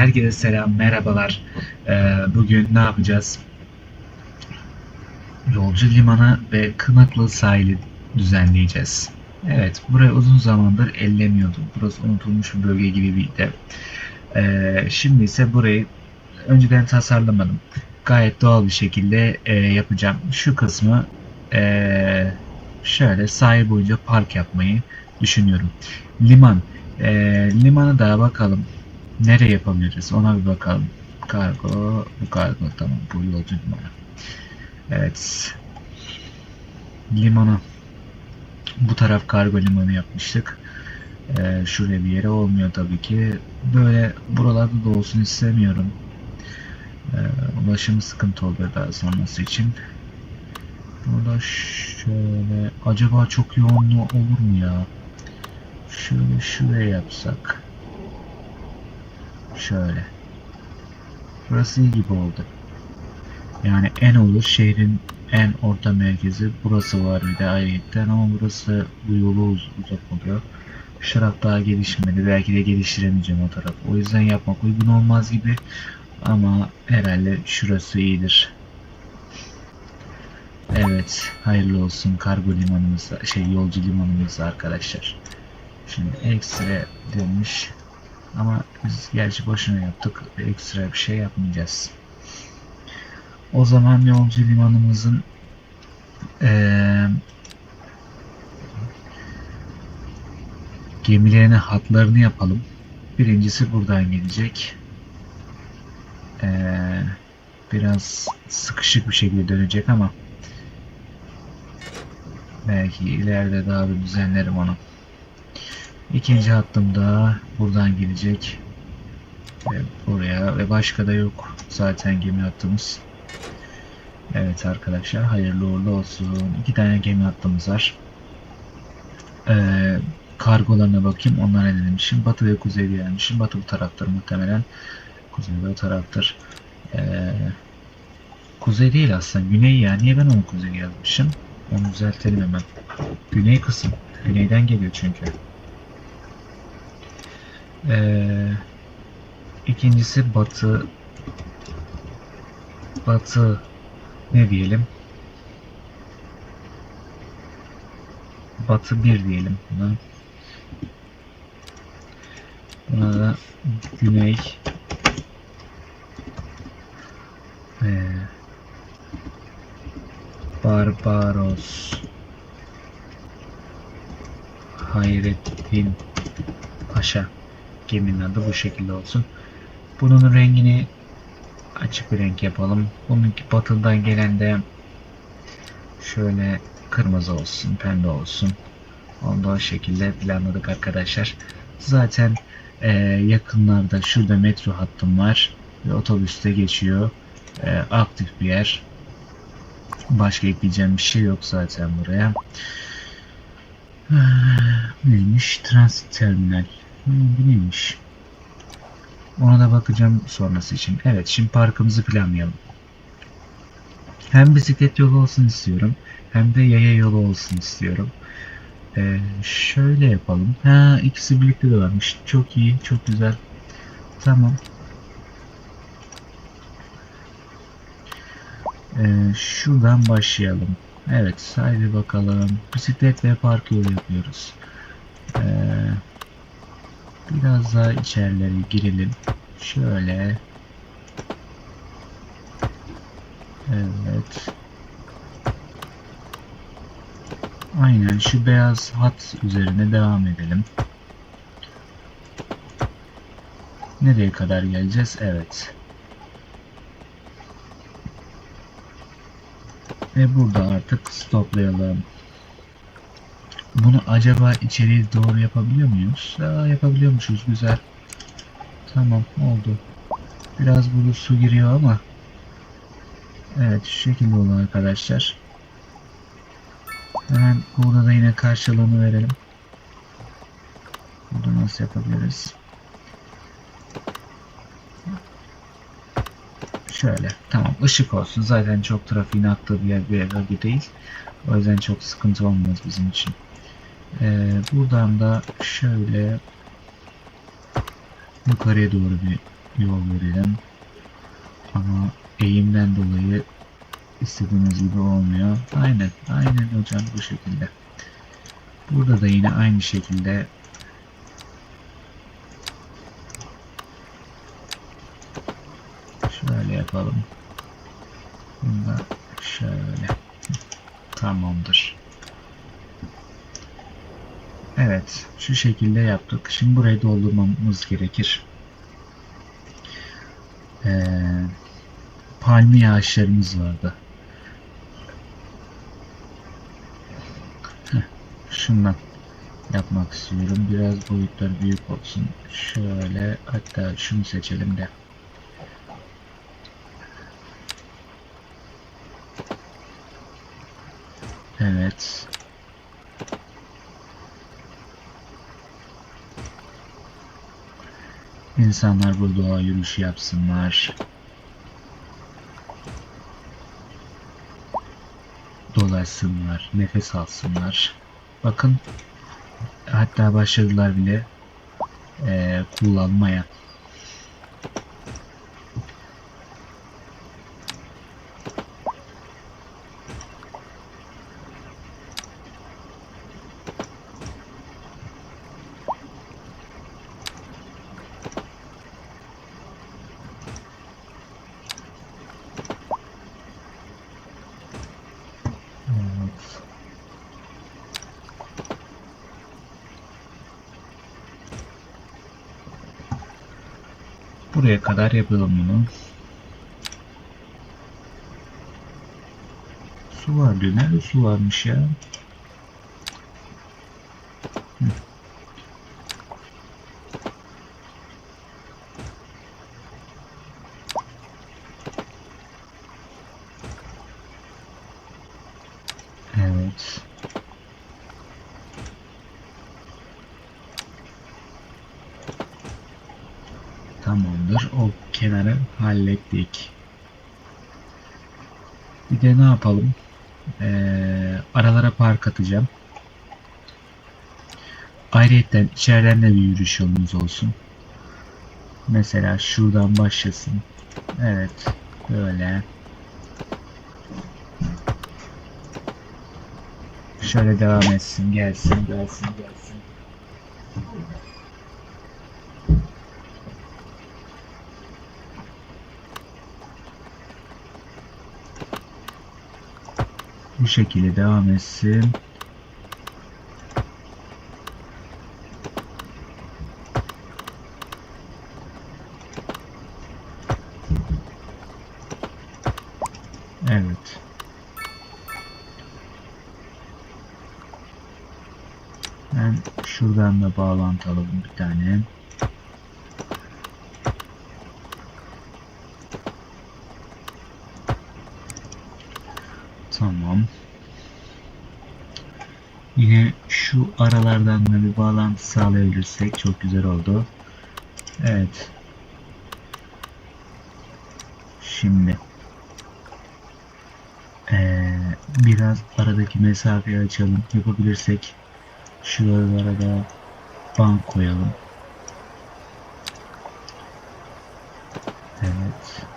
herkese selam, merhabalar. Ee, bugün ne yapacağız? Yolcu limanı ve Kınıklı sahili düzenleyeceğiz. Evet, burayı uzun zamandır ellemiyordum. Burası unutulmuş bir bölge gibi de. Ee, şimdi ise burayı önceden tasarlamadım. Gayet doğal bir şekilde e, yapacağım. Şu kısmı e, şöyle sahil boyunca park yapmayı düşünüyorum. Liman. E, limanı da bakalım nereye yapabiliriz ona bir bakalım. Kargo, bu kargo tamam bu yolcu limanı. Evet. Limana. Bu taraf kargo limanı yapmıştık. Ee, şuraya bir yere olmuyor tabii ki. Böyle buralarda da olsun istemiyorum. Ee, ulaşım sıkıntı oluyor daha sonrası için. Burada şöyle acaba çok yoğunluğu olur mu ya? Şöyle şuraya yapsak. Şöyle. Burası iyi gibi oldu. Yani en olur şehrin en orta merkezi burası var bir de ayrıyetten ama burası bu yolu uz uzak oluyor. Şu taraf daha gelişmedi. Belki de geliştiremeyeceğim o taraf. O yüzden yapmak uygun olmaz gibi. Ama herhalde şurası iyidir. Evet, hayırlı olsun kargo limanımız, şey yolcu limanımız arkadaşlar. Şimdi ekstra demiş. Ama biz gerçi boşuna yaptık. Ekstra bir şey yapmayacağız. O zaman yolcu limanımızın eee gemilerine hatlarını yapalım. Birincisi buradan gelecek. Eee, biraz sıkışık bir şekilde dönecek ama belki ileride daha bir düzenlerim onu. İkinci hattım da buradan gelecek. Ve buraya ve başka da yok. Zaten gemi hattımız. Evet arkadaşlar hayırlı uğurlu olsun. İki tane gemi hattımız var. Ee, kargolarına bakayım. Onlar ne demişim. Batı ve kuzey gelmişim. Batı bu taraftır muhtemelen. Kuzey de o taraftır. Ee, kuzey değil aslında. Güney ya. Niye ben onu kuzey yazmışım? Onu düzeltelim hemen. Güney kısım. Güneyden geliyor çünkü. Ee, ikincisi batı batı ne diyelim? Batı bir diyelim buna. Buna da güney ee, Barbaros Hayrettin Paşa geminin adı bu şekilde olsun. Bunun rengini açık bir renk yapalım. Bununki batından gelen de şöyle kırmızı olsun, pembe olsun. Onu da o şekilde planladık arkadaşlar. Zaten e, yakınlarda şurada metro hattım var ve otobüste geçiyor. E, aktif bir yer. Başka ekleyeceğim bir şey yok zaten buraya. Neymiş? Transit terminal. Hmm, neymiş? Ona da bakacağım sonrası için. Evet şimdi parkımızı planlayalım. Hem bisiklet yolu olsun istiyorum. Hem de yaya yolu olsun istiyorum. Ee, şöyle yapalım. Ha ikisi birlikte de varmış. Çok iyi. Çok güzel. Tamam. Ee, şuradan başlayalım. Evet haydi bakalım. Bisiklet ve park yolu yapıyoruz. Ee, Biraz daha içerileri girelim. Şöyle. Evet. Aynen şu beyaz hat üzerine devam edelim. Nereye kadar geleceğiz? Evet. Ve burada artık stoplayalım. Bunu acaba içeriye doğru yapabiliyor muyuz? Aa, yapabiliyormuşuz. Güzel. Tamam oldu. Biraz burada su giriyor ama Evet şu şekilde oldu arkadaşlar. Hemen burada da yine karşılığını verelim. Burada nasıl yapabiliriz? Şöyle. Tamam ışık olsun. Zaten çok trafiğin aktığı bir yer bir bölge değil. O yüzden çok sıkıntı olmaz bizim için. Ee, buradan da şöyle yukarıya doğru bir yol verelim. Ama eğimden dolayı istediğimiz gibi olmuyor. Aynen, aynen hocam bu şekilde. Burada da yine aynı şekilde şöyle yapalım. Bunu da şöyle. Tamamdır. Evet, şu şekilde yaptık. Şimdi burayı doldurmamız gerekir. Ee, palmiye ağaçlarımız vardı. Şundan yapmak istiyorum. Biraz boyutları büyük olsun. Şöyle hatta şunu seçelim de. Evet. İnsanlar bu doğa yürüyüşü yapsınlar. Dolaşsınlar, nefes alsınlar. Bakın hatta başladılar bile eee, kullanmaya. Evet. Buraya kadar yapalım bunu. Su var diyor. Nerede su varmış ya? Hı. Evet. Tamamdır. O kenarı hallettik. Bir de ne yapalım? Ee, aralara park atacağım. Ayrıca içeriden de bir yürüyüş yolumuz olsun. Mesela şuradan başlasın. Evet. Böyle. Şöyle devam etsin. Gelsin, gelsin, gelsin. Bu şekilde devam etsin. Evet. Ben şuradan da bağlantı alalım bir tane. Tamam. Yine şu aralardan da bir bağlantı sağlayabilirsek çok güzel oldu. Evet. Şimdi eee, biraz aradaki mesafeyi açalım. Yapabilirsek şuralara da bank koyalım. Evet.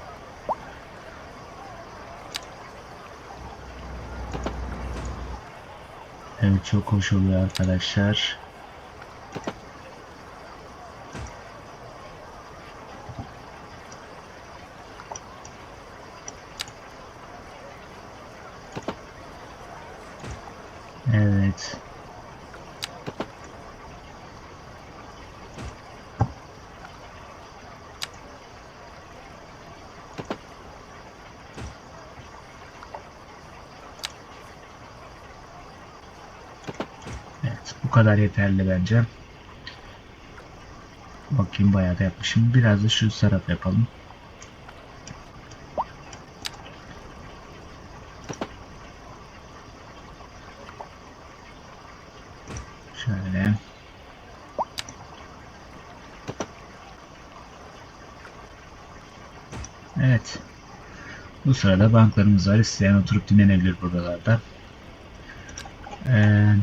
Evet çok hoş oluyor arkadaşlar. Evet. Evet, bu kadar yeterli bence. Bakayım bayağı da yapmışım. Biraz da şu taraf yapalım. Şöyle. Evet. Bu sırada banklarımız var. İsteyen oturup dinlenebilir buralarda. Ee,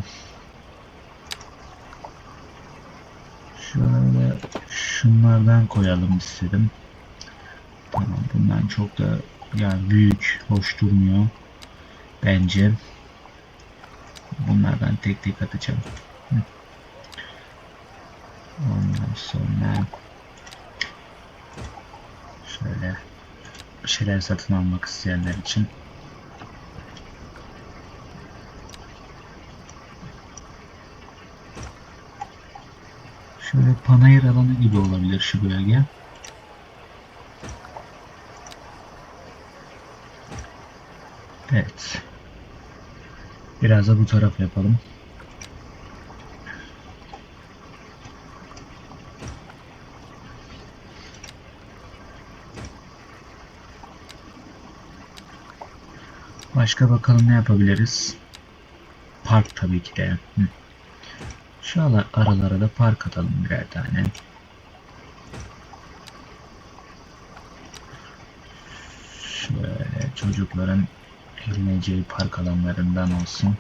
şöyle şunlardan koyalım istedim. Tamam bundan çok da yani büyük, hoş durmuyor. Bence. Bunlardan tek tek atacağım. Ondan sonra şöyle bir şeyler satın almak isteyenler için şöyle panayır alanı gibi olabilir şu bölge. Evet. Biraz da bu taraf yapalım. Başka bakalım ne yapabiliriz? Park tabii ki de. Hı. Şu ara- aralara da park atalım birer tane. Şöyle çocukların eğleneceği park alanlarından olsun.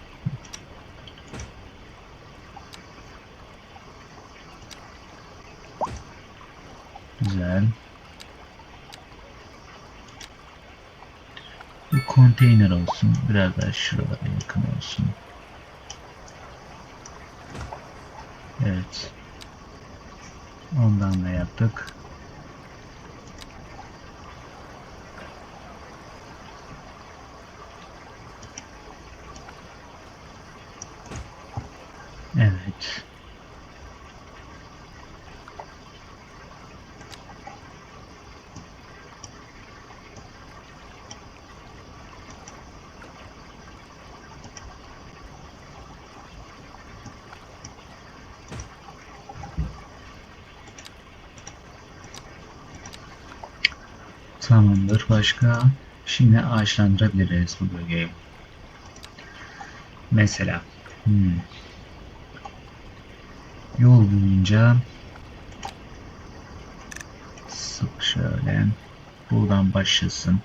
Güzel. Bir konteyner olsun. Biraz daha şuralara yakın olsun. Evet. Ondan da yaptık. Evet. Tamamdır. Başka? Şimdi ağaçlandırabiliriz bu bölgeyi. Mesela hmm, yol boyunca sık şöyle buradan başlasın.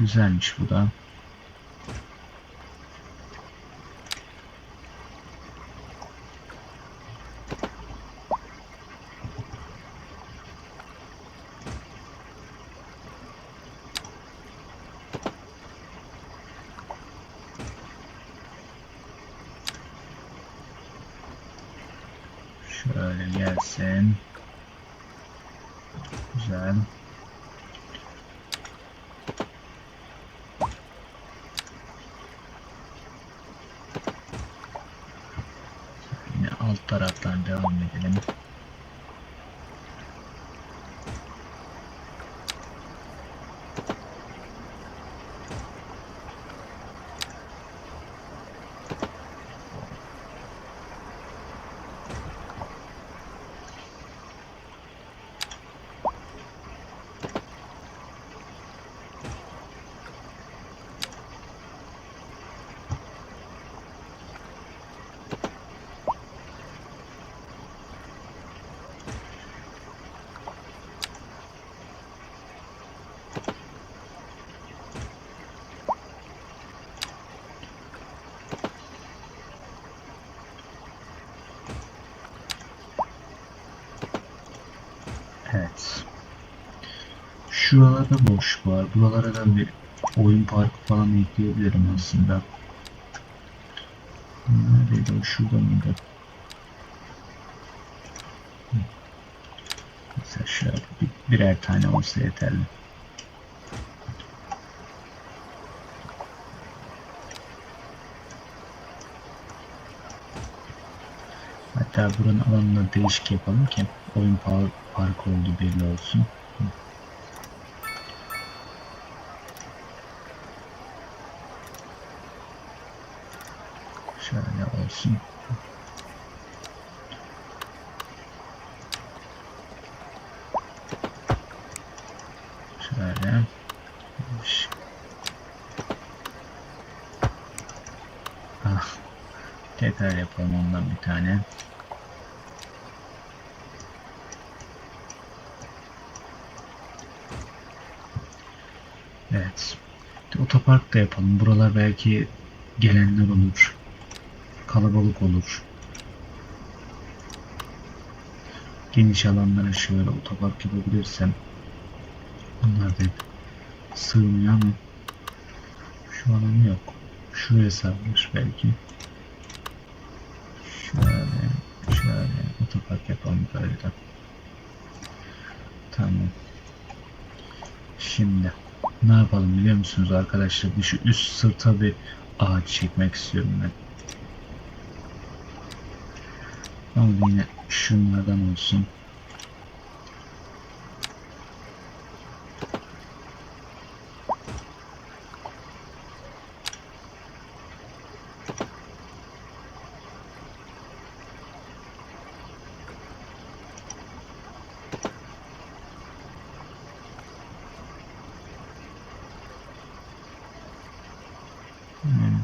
Güzelmiş bu da. Şöyle gelsin. Güzel. Yine alt taraftan devam edelim. Evet. Şuralarda boşluk var. Buralara da bir oyun parkı falan ekleyebilirim aslında. Neredeydi o? Şurada mıydı? Mesela şöyle bir- birer tane olsa yeterli. Hatta buranın alanını değişik yapalım ki oyun par- parkı olduğu belli olsun. Hı. Şöyle olsun. Şöyle. Ah. Tekrar yapalım ondan bir tane. Evet. Otopark da yapalım. Buralar belki gelenler olur. Kalabalık olur. Geniş alanlara şöyle otopark yapabilirsem Bunlar da sığmıyor ama şu an yok. Şuraya sarmış belki. Şöyle, şöyle otopark yapalım böyle. Tamam. Şimdi ne yapalım biliyor musunuz arkadaşlar? Bir şu üst sırta bir ağaç çekmek istiyorum ben. Ama yine şunlardan olsun. Hmm.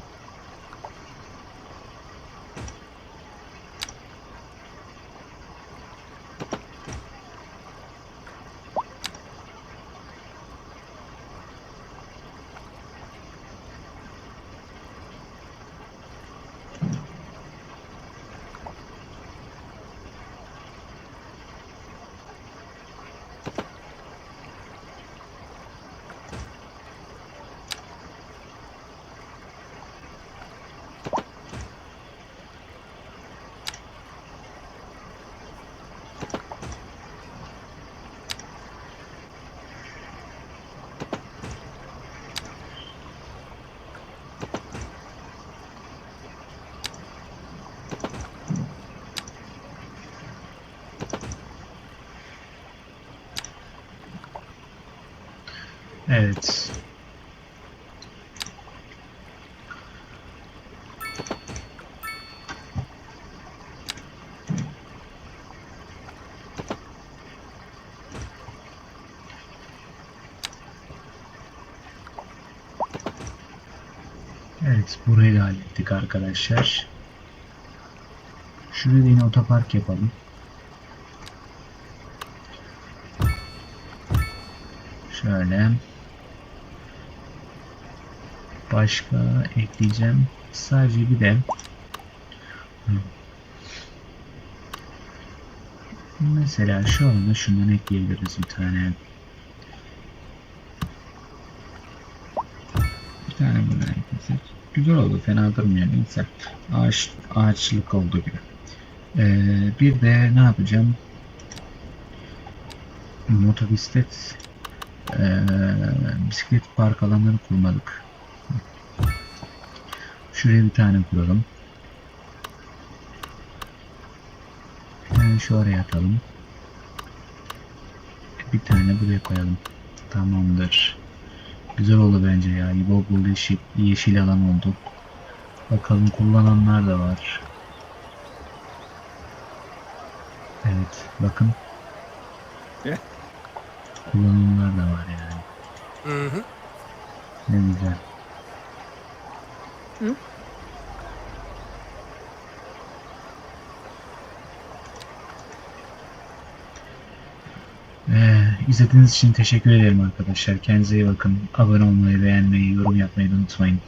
Evet. Evet, burayı da hallettik arkadaşlar. Şurada yine otopark yapalım. Şöyle. Başka ekleyeceğim. Sadece bir de mesela şu anda şundan ekleyebiliriz bir tane. Bir tane bundan eklesek. Güzel oldu. Fena durmuyor. Neyse. Ağaç, ağaçlık oldu gibi. Ee, bir de ne yapacağım? Motobisiklet ee, bisiklet park alanları kurmadık. Şuraya bir tane kuralım. Bir tane şu araya atalım. Bir tane buraya koyalım. Tamamdır. Güzel oldu bence ya. Bol bol yeşil, yeşil alan oldu. Bakalım kullananlar da var. Evet bakın. Kullananlar da var yani. Hı hı. Ne güzel. Hı? Ee, izlediğiniz için teşekkür ederim arkadaşlar. Kendinize iyi bakın. Abone olmayı, beğenmeyi, yorum yapmayı unutmayın.